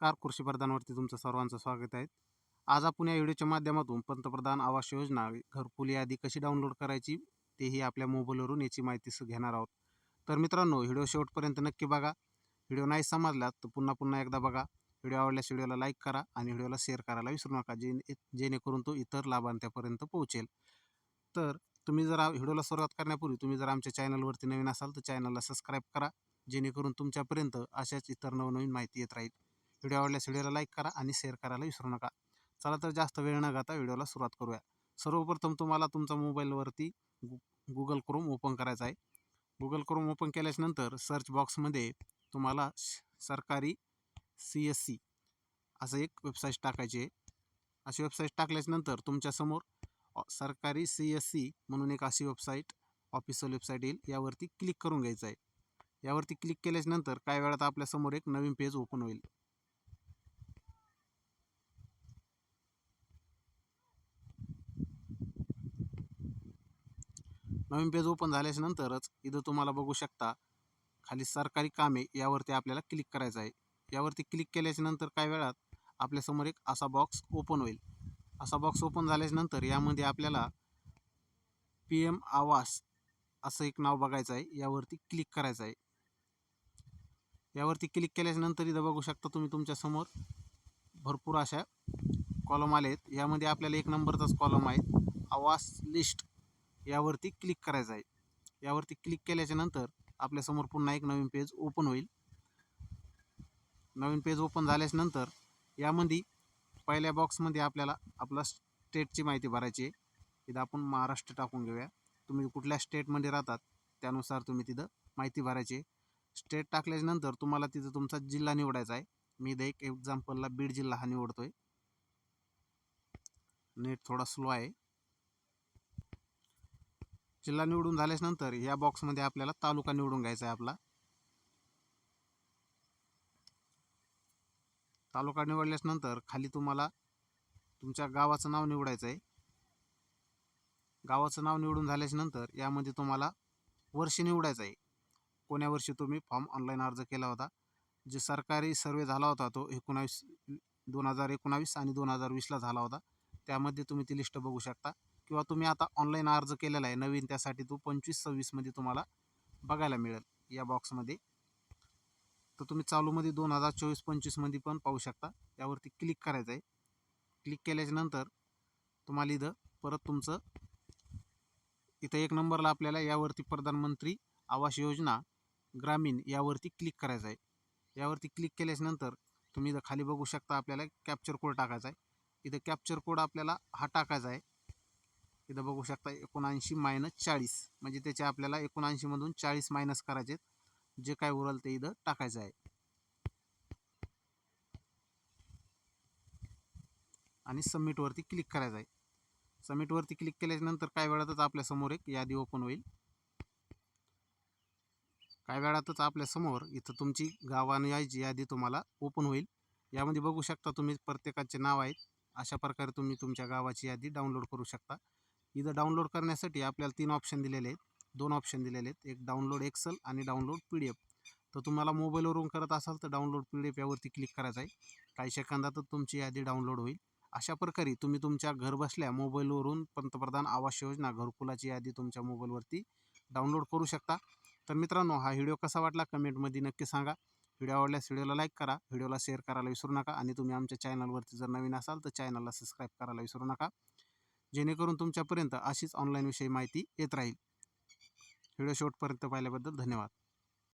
नमस्कार. कृषी प्रधानवरती तुमचं सर्वांचं स्वागत आहे. आज आपण या व्हिडिओच्या माध्यमातून पंतप्रधान आवास योजना घरकुल यादी कशी डाउनलोड करायची तेही आपल्या मोबाईलवरून याची माहिती घेणार आहोत. तर मित्रांनो व्हिडिओ शेवटपर्यंत नक्की बघा. व्हिडिओ नाही समजला तर पुन्हा पुन्हा एकदा बघा. व्हिडिओ आवडल्यास व्हिडिओला लाईक करा आणि व्हिडिओला शेअर करायला विसरू नका जे जेणेकरून तो इतर लाभार्थ्यापर्यंत पोहोचेल. तर तुम्ही जर व्हिडिओला सुरुवात करण्यापूर्वी तुम्ही जर आमच्या चॅनलवरती नवीन असाल तर चॅनलला सबस्क्राईब करा जेणेकरून तुमच्यापर्यंत अशाच इतर नवनवीन माहिती येत राहील. व्हिडिओ आवडल्यास व्हिडिओला लाईक करा आणि शेअर करायला विसरू नका. चला तर जास्त वेळ न घाता व्हिडिओला सुरुवात करूया. सर्वप्रथम तुम्हाला तुमचा मोबाईलवरती गु गुगल क्रोम ओपन करायचा आहे. गुगल क्रोम ओपन केल्याच्यानंतर सर्च बॉक्समध्ये तुम्हाला श- सरकारी सी एस सी असं एक वेबसाईट टाकायची आहे. अशी वेबसाईट टाकल्याच्यानंतर तुमच्यासमोर सरकारी सी एस सी म्हणून एक अशी वेबसाईट ऑफिशियल वेबसाईट येईल. यावरती क्लिक करून घ्यायचं आहे. यावरती क्लिक केल्याच्यानंतर काही वेळात आपल्यासमोर एक नवीन पेज ओपन होईल. नवीन पेज ओपन झाल्याच्यानंतरच इथं तुम्हाला बघू शकता खाली सरकारी कामे यावरती आपल्याला क्लिक करायचं आहे. यावरती क्लिक केल्याच्यानंतर काही वेळात आपल्यासमोर एक असा बॉक्स ओपन होईल. असा बॉक्स ओपन झाल्याच्यानंतर यामध्ये आपल्याला पी एम आवास असं एक नाव बघायचं आहे. यावरती क्लिक करायचं आहे. यावरती क्लिक केल्याच्यानंतर इथं बघू शकता तुम्ही तुमच्यासमोर भरपूर अशा कॉलम आले आहेत. यामध्ये आपल्याला एक नंबरचाच कॉलम आहे. आवास लिस्ट यावरती क्लिक करायचं आहे. यावरती क्लिक केल्याच्यानंतर आपल्यासमोर पुन्हा एक नवीन पेज ओपन होईल. नवीन पेज ओपन झाल्याच्यानंतर यामध्ये पहिल्या बॉक्समध्ये आपल्याला आपला स्टेटची माहिती भरायची आहे. इथं आपण महाराष्ट्र टाकून घेऊया. तुम्ही कुठल्या स्टेटमध्ये राहतात त्यानुसार तुम्ही तिथं माहिती भरायची आहे. स्टेट टाकल्याच्या नंतर तुम्हाला तिथं तुमचा जिल्हा निवडायचा आहे. मी इथं एक एक्झाम्पलला बीड जिल्हा हा निवडतोय. नेट थोडा स्लो आहे. जिल्हा निवडून झाल्यानंतर नंतर या बॉक्समध्ये आपल्याला तालुका निवडून घ्यायचा आहे आपला. तालुका निवडल्यानंतर नंतर खाली तुम्हाला तुमच्या गावाचं नाव निवडायचं आहे. गावाचं नाव निवडून झाल्यानंतर नंतर यामध्ये तुम्हाला वर्ष निवडायचं आहे. कोण्या वर्षी तुम्ही फॉर्म ऑनलाईन अर्ज केला होता? जे सरकारी सर्वे झाला होता तो एकोणावीस दोन हजार एकोणावीस आणि दोन हजार वीसला झाला होता. त्यामध्ये तुम्ही ती लिस्ट बघू शकता. किंवा तुम्ही आता ऑनलाईन अर्ज केलेला आहे नवीन त्यासाठी तो पंचवीस सव्वीसमध्ये तुम्हाला बघायला मिळेल या बॉक्समध्ये तर तुम्ही चालूमध्ये दोन हजार चोवीस पंचवीसमध्ये पण पाहू शकता. यावरती क्लिक करायचं आहे. क्लिक केल्याच्यानंतर तुम्हाला इथं परत तुमचं इथं एक नंबरला आपल्याला यावरती प्रधानमंत्री आवास योजना ग्रामीण यावरती क्लिक करायचं आहे. यावरती क्लिक केल्याच्यानंतर तुम्ही इथं खाली बघू शकता आपल्याला कॅप्चर कोड टाकायचा आहे. इथं कॅप्चर कोड आपल्याला हा टाकायचा आहे. इथं बघू शकता एकोणऐंशी मायनस चाळीस. म्हणजे त्याचे आपल्याला एकोणऐंशीमधून चाळीस मायनस करायचे आहेत. जे काय उरल ते इथं टाकायचं आहे. आणि सबमिटवरती क्लिक करायचं आहे. सबमिटवरती क्लिक केल्यानंतर काही वेळातच आपल्यासमोर एक यादी ओपन होईल. काही वेळातच आपल्यासमोर इथं तुमची गावानुयायची यादी तुम्हाला ओपन होईल. यामध्ये बघू शकता तुम्ही प्रत्येकाचे नाव आहेत. अशा प्रकारे तुम्ही तुमच्या गावाची यादी डाउनलोड करू शकता. इथं डाउनलोड करण्यासाठी आपल्याला तीन ऑप्शन दिलेले आहेत. दोन ऑप्शन दिलेले आहेत. एक डाउनलोड एक्सेल आणि डाउनलोड पी डी एफ तर तुम्हाला मोबाईलवरून करत असाल तर डाउनलोड पी डी एफ यावरती क्लिक करायचं आहे. काही सेकंदातच तुमची यादी डाउनलोड होईल. अशा प्रकारे तुम्ही तुमच्या घरबसल्या मोबाईलवरून पंतप्रधान आवास योजना घरकुलाची यादी तुमच्या मोबाईलवरती डाउनलोड करू शकता. तर मित्रांनो हा व्हिडिओ कसा वाटला कमेंटमध्ये नक्की सांगा. व्हिडिओ आवडल्यास व्हिडिओला लाईक करा. व्हिडिओला शेअर करायला विसरू नका. आणि तुम्ही आमच्या चॅनलवरती जर नवीन असाल तर चॅनलला सबस्क्राईब करायला विसरू नका. जेणेकरून तुमच्यापर्यंत अशीच ऑनलाईन विषयी माहिती येत राहील. व्हिडिओ शेवटपर्यंत पाहिल्याबद्दल धन्यवाद.